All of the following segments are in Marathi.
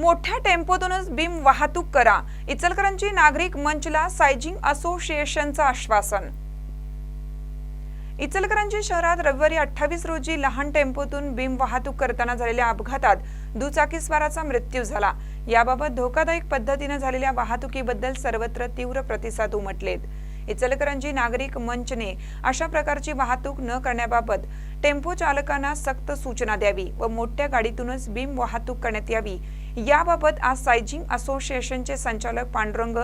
मोठ्या टेम्पोतूनच बीम वाहतूक करा. इचलकरंजी नागरिक मंचला सायजिंग असोसिएशनचं आश्वासन. इचलकरंजी शहरात रविवारी अठ्ठावीस रोजी लहान टेम्पोतून बीम वाहतूक करताना झालेल्या अपघातात दुचाकीस्वाराचा मृत्यू झाला. याबाबत धोकादायक पद्धतीनं झालेल्या वाहतुकीबद्दल सर्वत्र तीव्र प्रतिसाद उमटलेत. इचलकरंजी नागरिक मंचने अशा प्रकारची वाहतूक न करण्याबाबत टेम्पो चालकांना सक्त सूचना द्यावी व मोठ्या गाडीतूनच बीम वाहतूक करण्यात यावी याबाबत आज सायजिंग असोसिएशनचे संचालक पांडुरंग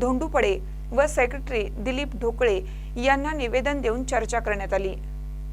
धोंडुपडे व सेक्रेटरी दिलीप ढोकळे यांना निवेदन देऊन चर्चा करण्यात आली.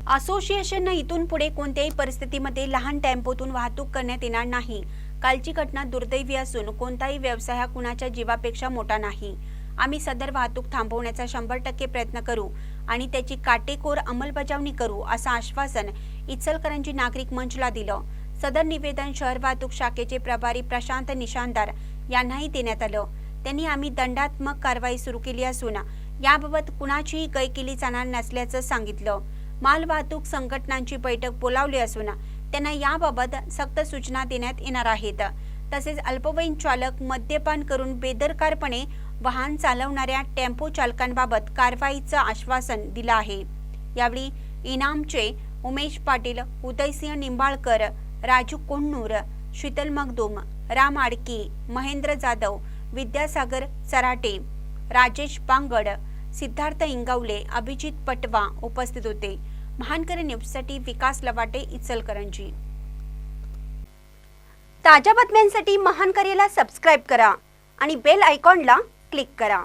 असोसिएशननं इथून पुढे कोणत्याही परिस्थितीमध्ये लहान टेम्पोतून वाहतूक करण्यात येणार नाही. कालची घटना दुर्दैवी असून कोणताही व्यवसाय हा कुणाच्या जीवापेक्षा मोठा नाही. आम्ही सदर वाहतूक थांबवण्याचा शंभर टक्के प्रयत्न करू आणि त्याची काटेकोर अंमलबजावणी करू असं आश्वासन इचलकरंजी नागरिक मंचला दिलं. सदर निवेदन शहर वाहतूक शाखेचे प्रभारी प्रशांत निशानदार यांनाही देण्यात आलं. त्यांनी आम्ही दंडात्मक कारवाई सुरू केली असून याबाबत कुणाचीही गय केली जाणार नसल्याचं सांगितलं. माल वाहतूक संघटनांची बैठक बोलावली असून त्यांना याबाबत सक्त सूचना देण्यात येणार आहेत. तसेच अल्पवयीन चालक मद्यपान करून बेदरकारपणे वाहन चालवणाऱ्या टेम्पो चालकांबाबत कारवाईचं आश्वासन दिलं आहे. यावेळी इनामचे उमेश पाटील उदयसिंह निंबाळकर राजू कोण्णूर शीतल मगदूम राम आडकी महेंद्र जाधव विद्यासागर चराटे राजेश बांगड सिद्धार्थ इंगावले अभिजित पटवा उपस्थित होते. महानकर न्यूजसाठी विकास लवाटे इचलकरंजी. ताज्या बातम्यांसाठी महानकरीला सबस्क्राईब करा आणि बेल आयकॉनला क्लिक करा.